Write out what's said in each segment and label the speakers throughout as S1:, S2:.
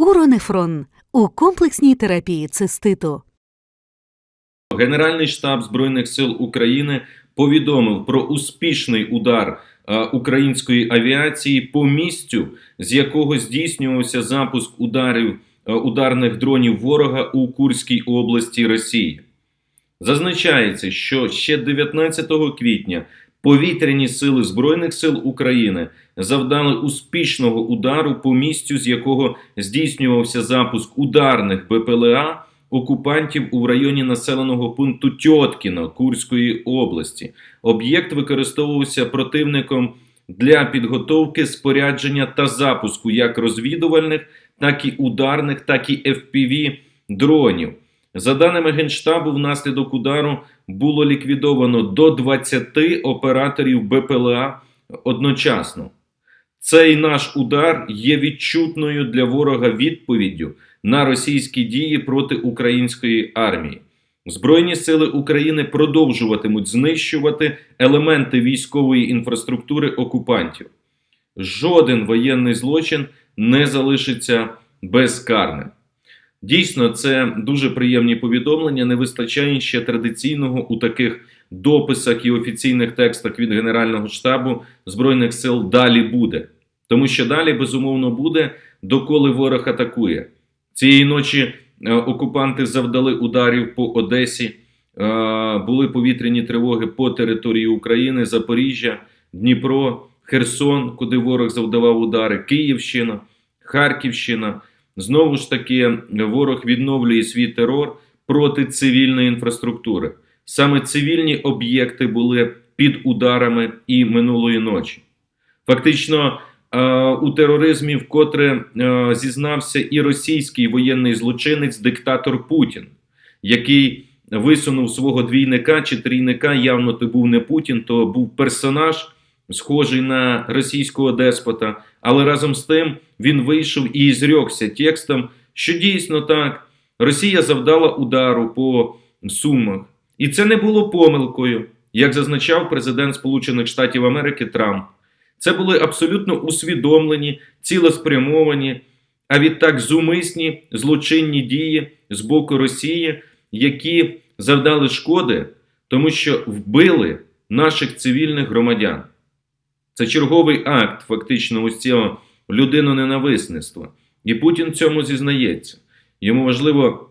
S1: Уронефрон у комплексній терапії циститу.
S2: Генеральний штаб Збройних сил України повідомив про успішний удар е, української авіації по місцю, з якого здійснювався запуск ударів е, ударних дронів ворога у Курській області Росії. Зазначається, що ще 19 квітня повітряні сили Збройних сил України завдали успішного удару по місцю, з якого здійснювався запуск ударних БПЛА окупантів у районі населеного пункту Тьоткіно Курської області. Об'єкт використовувався противником для підготовки спорядження та запуску як розвідувальних, так і ударних, так і FPV дронів. За даними Генштабу, внаслідок удару було ліквідовано до 20 операторів БПЛА одночасно. Цей наш удар є відчутною для ворога відповіддю на російські дії проти української армії. Збройні сили України продовжуватимуть знищувати елементи військової інфраструктури окупантів. Жоден воєнний злочин не залишиться безкарним. Дійсно, це дуже приємні повідомлення. Не вистачає ще традиційного у таких дописах і офіційних текстах від Генерального штабу Збройних сил далі буде. Тому що далі, безумовно, буде, доколи ворог атакує. Цієї ночі е, окупанти завдали ударів по Одесі, е, були повітряні тривоги по території України, Запоріжжя, Дніпро, Херсон, куди ворог завдавав удари, Київщина, Харківщина. Знову ж таки, ворог відновлює свій терор проти цивільної інфраструктури. Саме цивільні об'єкти були під ударами і минулої ночі. Фактично, е, у тероризмі вкотре е, зізнався і російський воєнний злочинець, диктатор Путін, який висунув свого двійника чи трійника. Явно то був не Путін, то був персонаж, схожий на російського деспота. Але разом з тим він вийшов і зрекся текстом, що дійсно так, Росія завдала удару по Сумах. І це не було помилкою, як зазначав президент Сполучених Штатів Америки Трамп. Це були абсолютно усвідомлені, цілеспрямовані, а відтак зумисні злочинні дії з боку Росії, які завдали шкоди, тому що вбили наших цивільних громадян. Це черговий акт фактично ось цього людиноненависництва. І Путін цьому зізнається. Йому важливо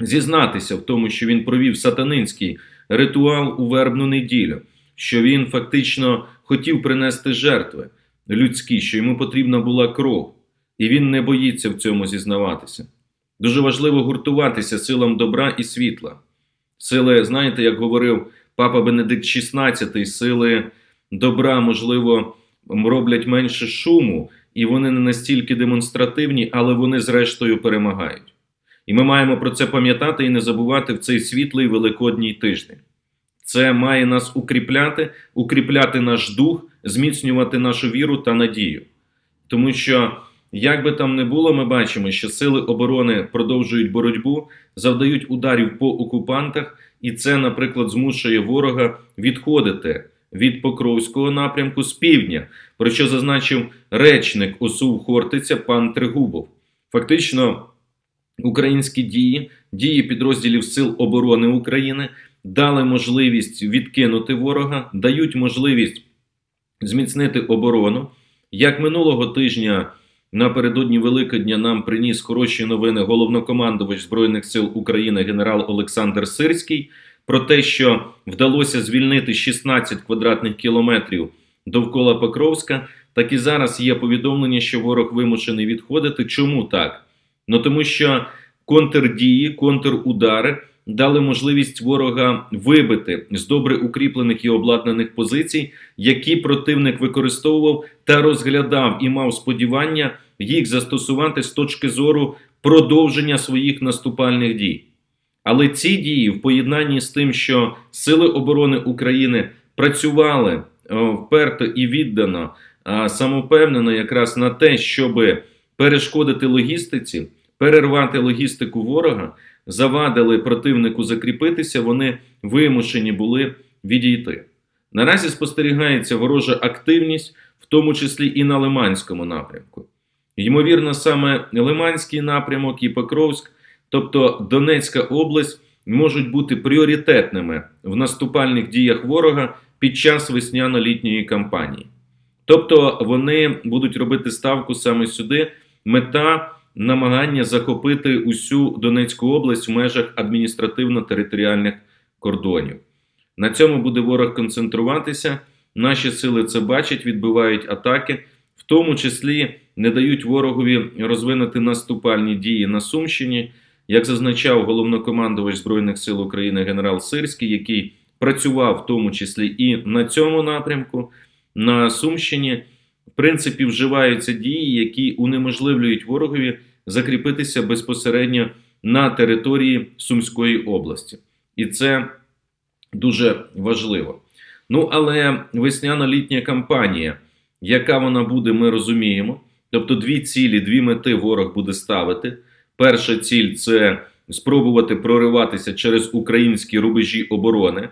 S2: зізнатися в тому, що він провів сатанинський ритуал у вербну неділю, що він фактично хотів принести жертви людські, що йому потрібна була кров, і він не боїться в цьому зізнаватися. Дуже важливо гуртуватися силам добра і світла. Сили, знаєте, як говорив папа Бенедикт XVI, сили добра, можливо, роблять менше шуму, і вони не настільки демонстративні, але вони зрештою перемагають. І ми маємо про це пам'ятати і не забувати в цей світлий великодній тиждень. Це має нас укріпляти, укріпляти наш дух, зміцнювати нашу віру та надію. Тому що, як би там не було, ми бачимо, що сили оборони продовжують боротьбу, завдають ударів по окупантах, і це, наприклад, змушує ворога відходити від Покровського напрямку з півдня, про що зазначив речник ОСУ Хортиця пан Тригубов. Фактично, українські дії, дії підрозділів Сил оборони України дали можливість відкинути ворога, дають можливість зміцнити оборону. Як минулого тижня напередодні Великодня нам приніс хороші новини головнокомандувач Збройних сил України генерал Олександр Сирський про те, що вдалося звільнити 16 квадратних кілометрів довкола Покровська, так і зараз є повідомлення, що ворог вимушений відходити. Чому так? Ну тому що контрдії, контрудари дали можливість ворога вибити з добре укріплених і обладнаних позицій, які противник використовував та розглядав і мав сподівання їх застосувати з точки зору продовження своїх наступальних дій. Але ці дії в поєднанні з тим, що Сили оборони України працювали е, вперто і віддано, самовпевнено якраз на те, щоб перешкодити логістиці, перервати логістику ворога, завадили противнику закріпитися, вони вимушені були відійти. Наразі спостерігається ворожа активність, в тому числі і на Лиманському напрямку. Ймовірно, саме Лиманський напрямок і Покровськ, тобто Донецька область, можуть бути пріоритетними в наступальних діях ворога під час весняно-літньої кампанії. Тобто вони будуть робити ставку саме сюди. Мета намагання захопити усю Донецьку область в межах адміністративно-територіальних кордонів. На цьому буде ворог концентруватися. Наші сили це бачать, відбивають атаки, в тому числі не дають ворогові розвинути наступальні дії на Сумщині, як зазначав головнокомандувач Збройних сил України генерал Сирський, який працював в тому числі і на цьому напрямку, на Сумщині. В принципі, вживаються дії, які унеможливлюють ворогові закріпитися безпосередньо на території Сумської області. І це дуже важливо. Ну, але весняно-літня кампанія, яка вона буде, ми розуміємо. Тобто, дві цілі, дві мети ворог буде ставити. Перша ціль це спробувати прориватися через українські рубежі оборони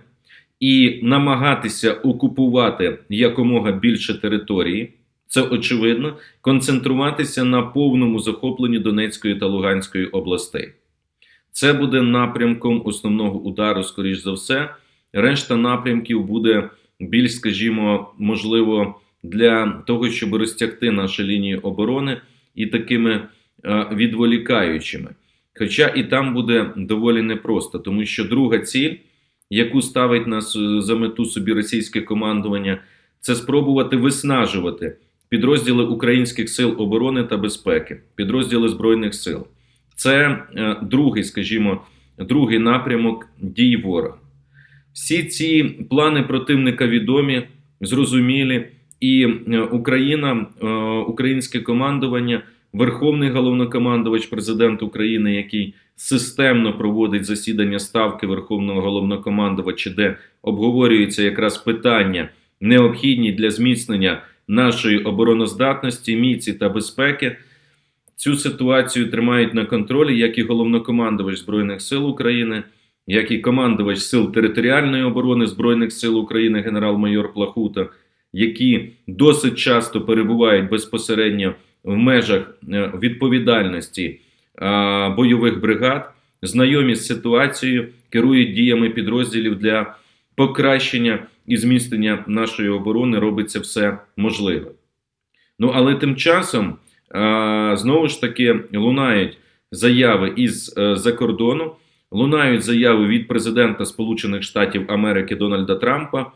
S2: і намагатися окупувати якомога більше території. Це очевидно, концентруватися на повному захопленні Донецької та Луганської областей. Це буде напрямком основного удару, скоріш за все. Решта напрямків буде більш, скажімо, можливо, для того, щоб розтягти наші лінії оборони і такими відволікаючими. Хоча і там буде доволі непросто, тому що друга ціль, яку ставить нас е, за мету собі російське командування, це спробувати виснажувати підрозділи українських сил оборони та безпеки, підрозділи Збройних сил. Це е, другий, скажімо, другий напрямок дій ворога. Всі ці плани противника відомі, зрозумілі, і е, Україна, е, українське командування, Верховний головнокомандувач, президент України, який системно проводить засідання ставки Верховного головнокомандувача, де обговорюються якраз питання, необхідні для зміцнення нашої обороноздатності, міці та безпеки. Цю ситуацію тримають на контролі як і головнокомандувач Збройних сил України, як і командувач Сил територіальної оборони Збройних сил України генерал-майор Плахута, які досить часто перебувають безпосередньо в межах е, відповідальності бойових бригад, знайомі з ситуацією, керують діями підрозділів для покращення і зміцнення нашої оборони. Робиться все можливе. Ну але тим часом. Знову ж таки лунають заяви із е, за кордону, лунають заяви від президента Сполучених Штатів Америки Дональда Трампа,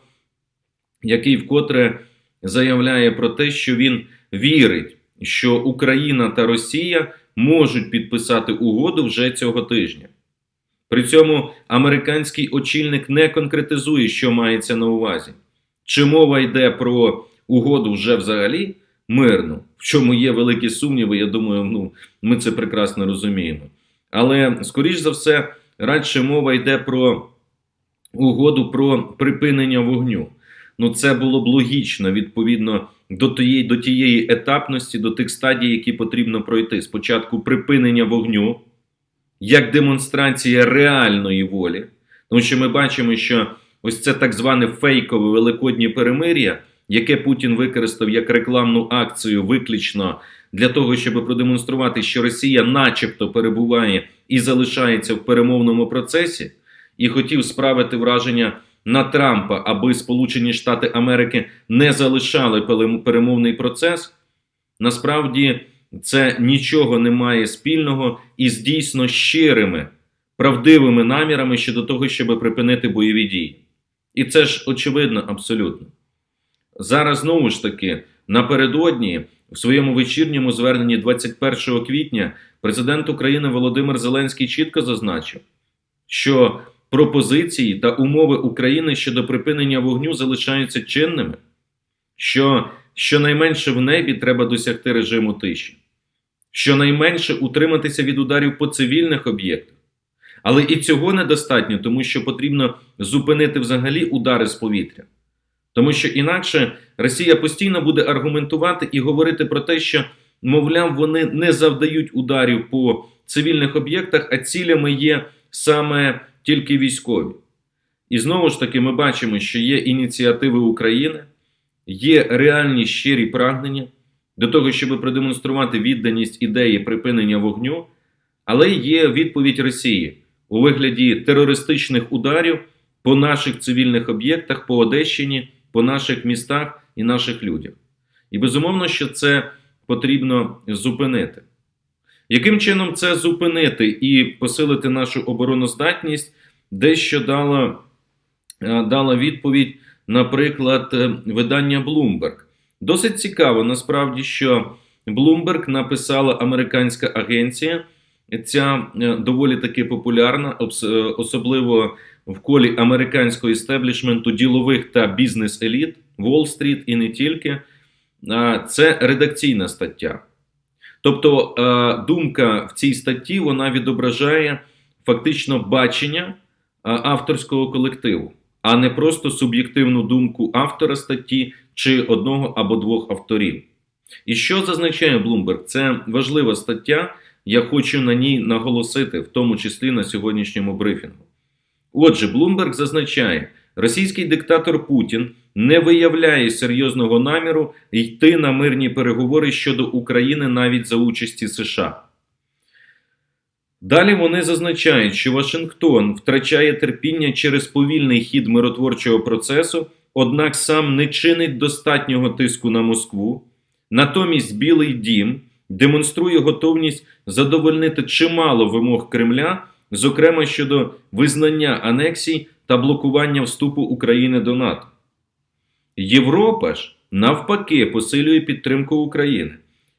S2: який вкотре заявляє про те, що він вірить, що Україна та Росія можуть підписати угоду вже цього тижня. При цьому американський очільник не конкретизує, що мається на увазі. Чи мова йде про угоду вже взагалі? мирну, в чому є великі сумніви, я думаю, ну, ми це прекрасно розуміємо. Але, скоріш за все, радше мова йде про угоду про припинення вогню. Ну, це було б логічно відповідно до тієї, до тієї етапності, до тих стадій, які потрібно пройти. Спочатку припинення вогню як демонстрація реальної волі, тому що ми бачимо, що ось це так зване фейкове великоднє перемир'я яке Путін використав як рекламну акцію виключно для того, щоб продемонструвати, що Росія, начебто, перебуває і залишається в перемовному процесі, і хотів справити враження на Трампа, аби Сполучені Штати Америки не залишали перемовний процес. Насправді це нічого не має спільного із дійсно щирими, правдивими намірами щодо того, щоб припинити бойові дії. І це ж очевидно абсолютно. Зараз знову ж таки напередодні в своєму вечірньому зверненні 21 квітня президент України Володимир Зеленський чітко зазначив, що пропозиції та умови України щодо припинення вогню залишаються чинними, що щонайменше в небі треба досягти режиму тиші, щонайменше утриматися від ударів по цивільних об'єктах. Але і цього недостатньо, тому що потрібно зупинити взагалі удари з повітря. Тому що інакше Росія постійно буде аргументувати і говорити про те, що, мовляв, вони не завдають ударів по цивільних об'єктах, а цілями є саме тільки військові. І знову ж таки, ми бачимо, що є ініціативи України, є реальні щирі прагнення, для того, щоб продемонструвати відданість ідеї припинення вогню, але є відповідь Росії у вигляді терористичних ударів по наших цивільних об'єктах, по Одещині, по наших містах і наших людях. І безумовно, що це потрібно зупинити. Яким чином це зупинити і посилити нашу обороноздатність, дещо дала, е, дала відповідь, наприклад, е, видання Bloomberg. Досить цікаво, насправді, що Bloomberg написала американська агенція. Ця е, доволі таки популярна, особливо в колі американського істеблішменту ділових та бізнес-еліт, Уолл-стріт і не тільки. Це редакційна стаття. Тобто е, думка в цій статті вона відображає фактично бачення е, авторського колективу, а не просто суб'єктивну думку автора статті чи одного або двох авторів. І що зазначає Bloomberg? Це важлива стаття. Я хочу на ній наголосити, в тому числі на сьогоднішньому брифінгу. Отже, Bloomberg зазначає, російський диктатор Путін не виявляє серйозного наміру йти на мирні переговори щодо України навіть за участі США. Далі вони зазначають, що Вашингтон втрачає терпіння через повільний хід миротворчого процесу, однак сам не чинить достатнього тиску на Москву. Натомість Білий Дім демонструє готовність задовольнити чимало вимог Кремля, зокрема щодо визнання анексій та блокування вступу України до НАТО. Європа ж навпаки посилює підтримку України.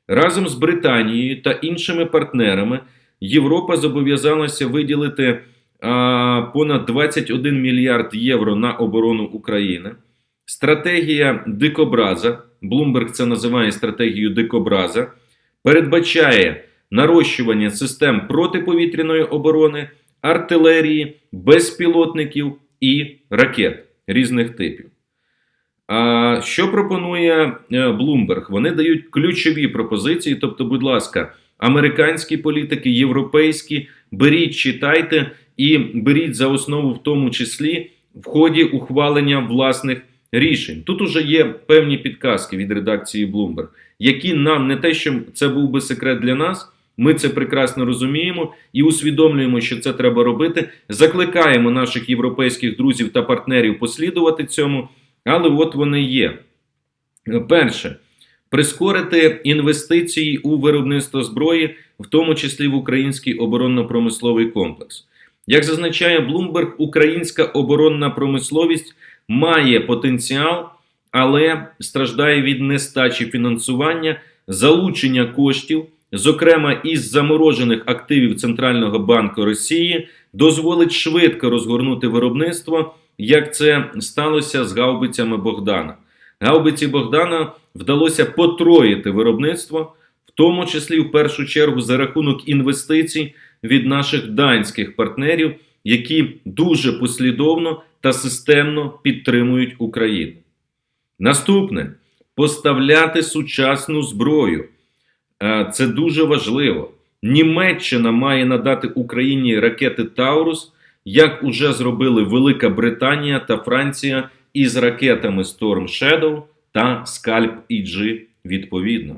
S2: Разом з Британією та іншими партнерами Європа зобов'язалася виділити а, понад 21 мільярд євро на оборону України. Стратегія дикобраза, Bloomberg це називає стратегією дикобраза, передбачає нарощування систем протиповітряної оборони, артилерії, безпілотників і ракет різних типів. А що пропонує Bloomberg? Вони дають ключові пропозиції. Тобто, будь ласка, американські політики, європейські, беріть, читайте і беріть за основу, в тому числі в ході ухвалення власних рішень. Тут уже є певні підказки від редакції Bloomberg, які нам не те, що це був би секрет для нас. Ми це прекрасно розуміємо і усвідомлюємо, що це треба робити. Закликаємо наших європейських друзів та партнерів послідувати цьому. Але от вони є. Перше, прискорити інвестиції у виробництво зброї, в тому числі в український оборонно-промисловий комплекс. Як зазначає Bloomberg, українська оборонна промисловість має потенціал, але страждає від нестачі фінансування, залучення коштів, зокрема із заморожених активів Центрального банку Росії, дозволить швидко розгорнути виробництво як це сталося з гаубицями Богдана. Гаубиці Богдана вдалося потроїти виробництво, в тому числі в першу чергу за рахунок інвестицій від наших данських партнерів, які дуже послідовно та системно підтримують Україну. Наступне поставляти сучасну зброю. Е, Це дуже важливо. Німеччина має надати Україні ракети Таурус як уже зробили Велика Британія та Франція із ракетами Storm Shadow та Scalp EG відповідно.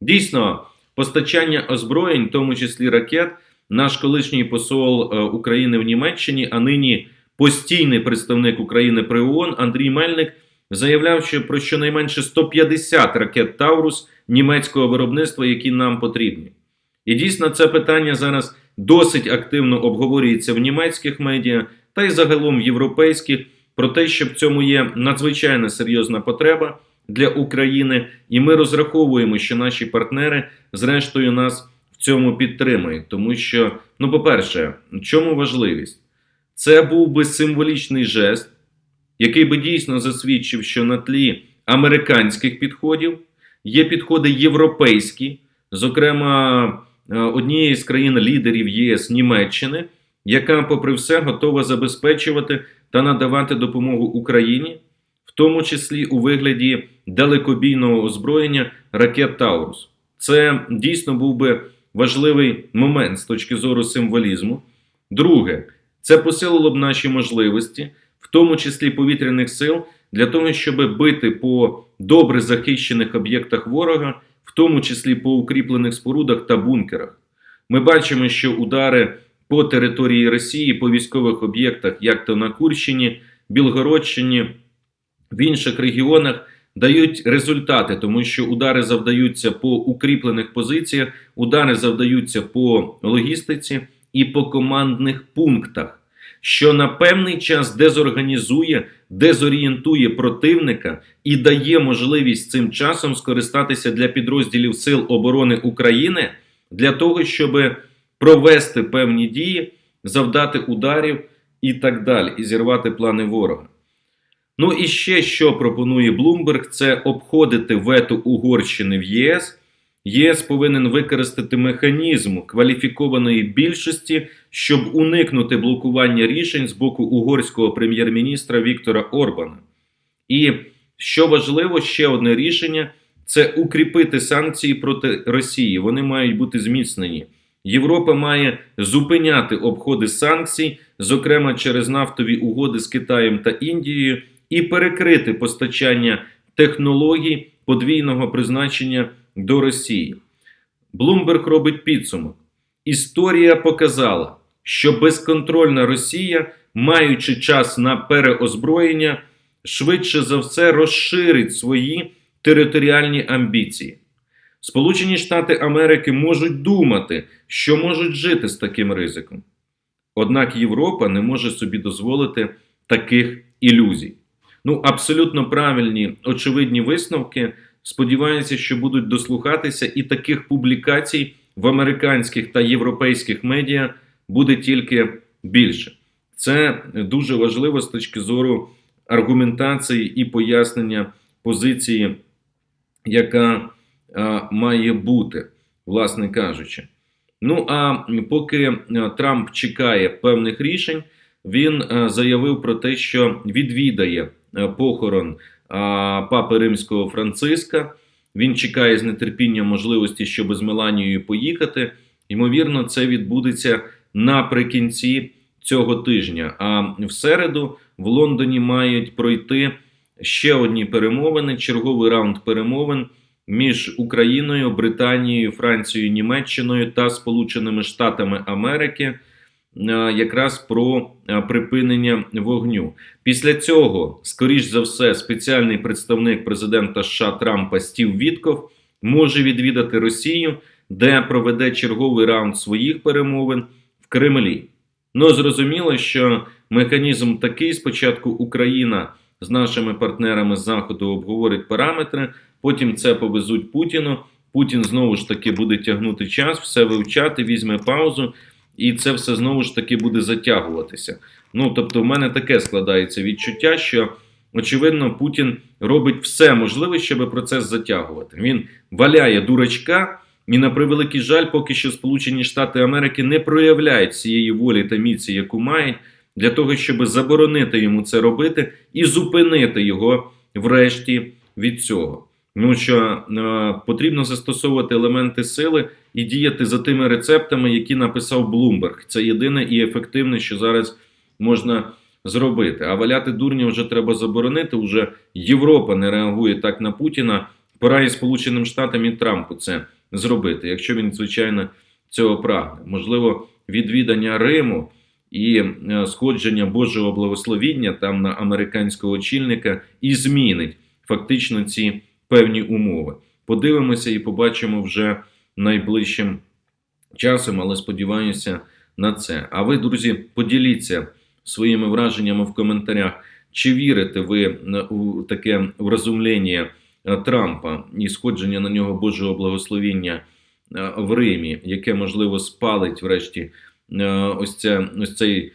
S2: Дійсно, постачання озброєнь, в тому числі ракет, наш колишній посол е, України в Німеччині, а нині постійний представник України при ООН Андрій Мельник заявляв, що про щонайменше 150 ракет Таурус німецького виробництва, які нам потрібні. І дійсно це питання зараз досить активно обговорюється в німецьких медіа та й загалом в європейських про те, що в цьому є надзвичайно серйозна потреба для України, і ми розраховуємо, що наші партнери, зрештою, нас в цьому підтримують. Тому що, ну, по-перше, в чому важливість? Це був би символічний жест, який би дійсно засвідчив, що на тлі американських підходів є підходи європейські, зокрема однієї з країн-лідерів єС Німеччини, яка, попри все, готова забезпечувати та надавати допомогу Україні, в тому числі у вигляді далекобійного озброєння ракет Таурус. Це дійсно був би важливий момент з точки зору символізму. Друге, це посилило б наші можливості, в тому числі повітряних сил, для того, щоб бити по добре захищених об'єктах ворога, в тому числі по укріплених спорудах та бункерах. Ми бачимо, що удари по території Росії по військових об'єктах, як то на Курщині, Білгородщині, в інших регіонах дають результати, тому що удари завдаються по укріплених позиціях, удари завдаються по логістиці і по командних пунктах, що на певний час дезорганізує, дезорієнтує противника і дає можливість цим часом скористатися для підрозділів Сил оборони України для того, щоб провести певні дії, завдати ударів і так далі, і зірвати плани ворога. Ну і ще що пропонує Блумберг, це обходити вето Угорщини в ЄС. ЄС повинен використати механізм кваліфікованої більшості, щоб уникнути блокування рішень з боку угорського прем'єр-міністра Віктора Орбана. І що важливо, ще одне рішення це укріпити санкції проти Росії. Вони мають бути зміцнені. Європа має зупиняти обходи санкцій, зокрема через нафтові угоди з Китаєм та Індією, і перекрити постачання технологій подвійного призначення до Росії. Блумберг робить підсумок. Історія показала, що безконтрольна Росія, маючи час на переозброєння, швидше за все розширить свої територіальні амбіції. Сполучені Штати Америки можуть думати, що можуть жити з таким ризиком. Однак Європа не може собі дозволити таких ілюзій. Ну, абсолютно правильні, очевидні висновки. Сподіваюся, що будуть дослухатися, і таких публікацій в американських та європейських медіа буде тільки більше. Це дуже важливо з точки зору аргументації і пояснення позиції, яка а, має бути, власне кажучи. Ну а поки Трамп чекає певних рішень, він заявив про те, що відвідає похорон папи римського Франциска. Він чекає з нетерпінням можливості, щоб з Меланією поїхати. Ймовірно, це відбудеться наприкінці цього тижня. А в середу в Лондоні мають пройти ще одні перемовини, черговий раунд перемовин між Україною, Британією, Францією, Німеччиною та Сполученими Штатами Америки. Е, Якраз про е, припинення вогню. Після цього, скоріш за все, спеціальний представник президента США Трампа Стів Вітков може відвідати Росію, де проведе черговий раунд своїх перемовин в Кремлі. Ну зрозуміло, що механізм такий: спочатку Україна з нашими партнерами з Заходу обговорить параметри, потім це повезуть Путіну. Путін знову ж таки буде тягнути час, все вивчати, візьме паузу, і це все знову ж таки буде затягуватися. Ну тобто, в мене таке складається відчуття, що очевидно Путін робить все можливе, щоб процес затягувати. Він валяє дурачка. І на превеликий жаль, поки що Сполучені Штати Америки не проявляють цієї волі та міці, яку мають, для того, щоб заборонити йому це робити і зупинити його врешті від цього. Ну що е, потрібно застосовувати елементи сили і діяти за тими рецептами, які написав Блумберг. Це єдине і ефективне, що зараз можна зробити. А валяти дурня вже треба заборонити. Уже Європа не реагує так на Путіна. Пора і Сполученим Штатам і Трампу це зробити, якщо він, звичайно, цього прагне. Можливо, відвідання Риму і е, сходження Божого благословіння там на американського очільника і змінить фактично ці певні умови. Подивимося і побачимо вже найближчим часом, але сподіваюся на це. А ви, друзі, поділіться своїми враженнями в коментарях. Чи вірите ви е, у таке вразумлення е, Трампа і сходження на нього Божого благословіння е, в Римі, яке можливо спалить врешті ось, це, ось цей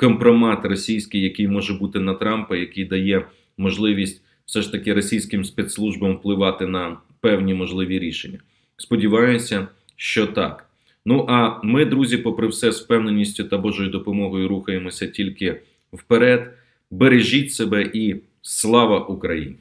S2: компромат російський, який може бути на Трампа, який дає можливість все ж таки російським спецслужбам впливати на певні можливі рішення. Сподіваюся, що так. Ну а ми, друзі, попри все, з впевненістю та Божою допомогою рухаємося тільки вперед. Бережіть себе і слава Україні!